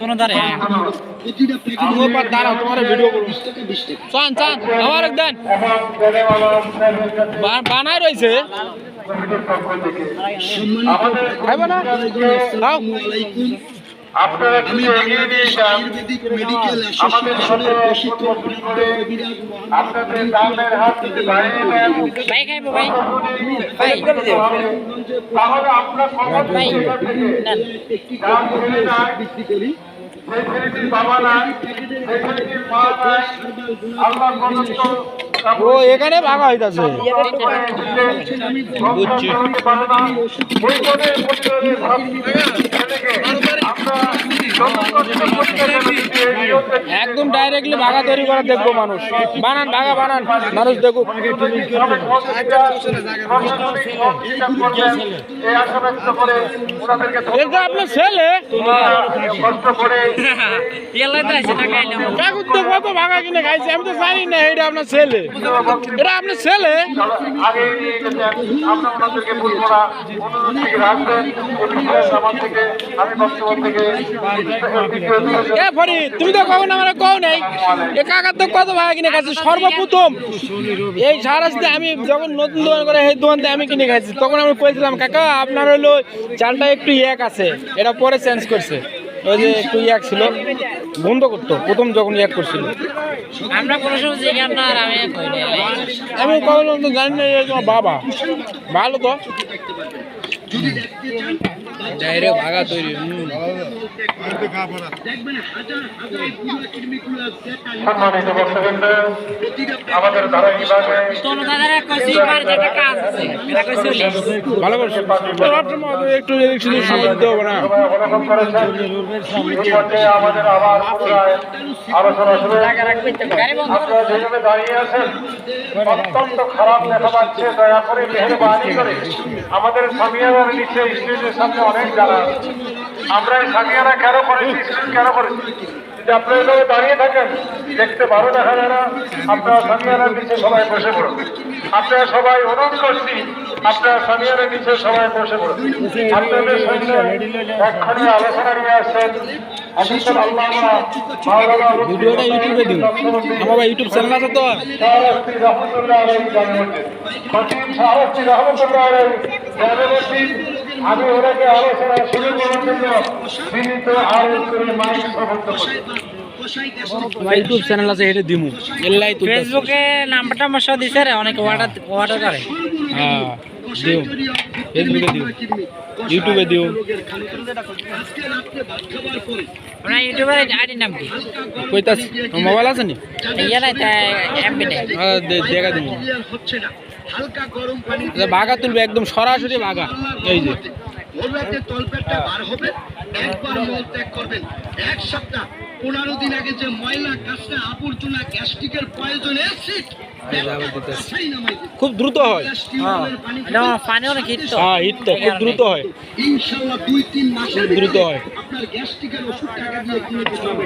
কোনো দাঁড়াও তোমার ভিডিও করুন চান চান আমার দেন। বা- বানায় রয়েছে। খাইবে না? আপনারা যদি এগিয়ে নিয়ে যান। আমাদের সাথে প্রশিক্ষণ করে আপনাদের দামের হাত বাড়িয়ে দিও তাহলে আমরা সমাজ দাম যায়। সেই ছেলেটির বাবা নাই সেই ছেলেটির মা নাই। আল্লাহ প্রদত্ত ও এখানে ভাগা হইতাছে বুঝছি। একদম ডাইরেক্টলি ভাগা তৈরি করা দেখব মানুষ। বানান, ভাগা বানান, মানুষ দেখুক। আপনার ছেলে? কত ভাগা কিনে খাইছে, আমি তো এটা আপনার ছেলে। এটা আপনার ছেলে? তুমি তো কখন আমার কও নাই এ কাকার তো কত ভাগা কিনে খাইছে? সর্বপ্রথম এই সারাস্তে আমি যখন নতুন দোকান করে এই দোকানতে আমি কিনে খাইছি তখন আমি কইছিলাম কাকা আপনার হলো চালটা একটু এক আছে। এটা পরে চেঞ্জ করছে। ওই যে একটু এক ছিল বন্ধ করতো প্রথম যখন এক করছিল। আমরা কোনো সময় জিজ্ঞাসা না আর আমি কখন তো জানি না বাবা। ভালো তো। ডাইরেক্ট ভাগা তৈরি। সম্মানিত আমাদের ধারাবাহিকভাবে তোর দাদার কইছি বাড়িতে একটা কাজ আছে এটা কই চলি ভালো করছ একটু শুধু সময় দিতে না। আমাদের আবার পুনরায় আলোচনা শুরু। আপনারা যেভাবে দাঁড়িয়ে আছেন অত্যন্ত খারাপ দেখা পাচ্ছে। দয়া করে মেহরবানি করে আমাদের সামিয়ানার নিচে স্টেজের সামনে অনেক যারা আমরা এই সামিয়ানা কেন করেছি স্টেজ কেন করেছি? যদি আপনারা এভাবে দাঁড়িয়ে থাকেন, দেখতে ভালো দেখা যায় না। আপনারা সামিয়ানার নিচে সবাই বসে পড়ুন। আপনারা সবাই অনুরোধ করছি আপনারা সামিয়ানার নিচে সবাই বসে পড়ুন। আপনাদের সঙ্গে এক্ষণে আলোচনা নিয়ে আসছেন। ভিডিওটা ইউটিউবে দিন। আমার ইউটিউব চ্যানেল আছে তো আমি ওনাকে শুরু করার জন্য করে করি। ইউটিউব চ্যানেল আছে এটা দিমু। এল্লাই ফেসবুকে নাম্বারটা মশা দিছে রে অনেক অর্ডার অর্ডার করে। হ্যাঁ। দিও। ফেসবুকে দিও। ইউটিউবে দিও। আপনার ইউটিউবের আইডির নাম কি? কইতাছ মোবাইল আছে নি? ইয়া নাই এমবি দেখা দিমু আচ্ছা, বাঘা তুলবে একদম সরাসরি বাঘা। এই যে। তলপেটটা বার হবে একবার মল ত্যাগ করবেন। এক সপ্তাহ পনেরো দিন আগে যে ময়লা কাজটা আবর্জনা গ্যাস্ট্রিকের প্রয়োজন দিতেছে। খুব দ্রুত হয়। হ্যাঁ। হিট তো। হ্যাঁ খুব দ্রুত হয়। ইনশাল্লাহ দুই তিন মাসের দ্রুত হয়। আপনার গ্যাস্ট্রিকের ওষুধ টাকা দিয়ে কিনে দিতে হবে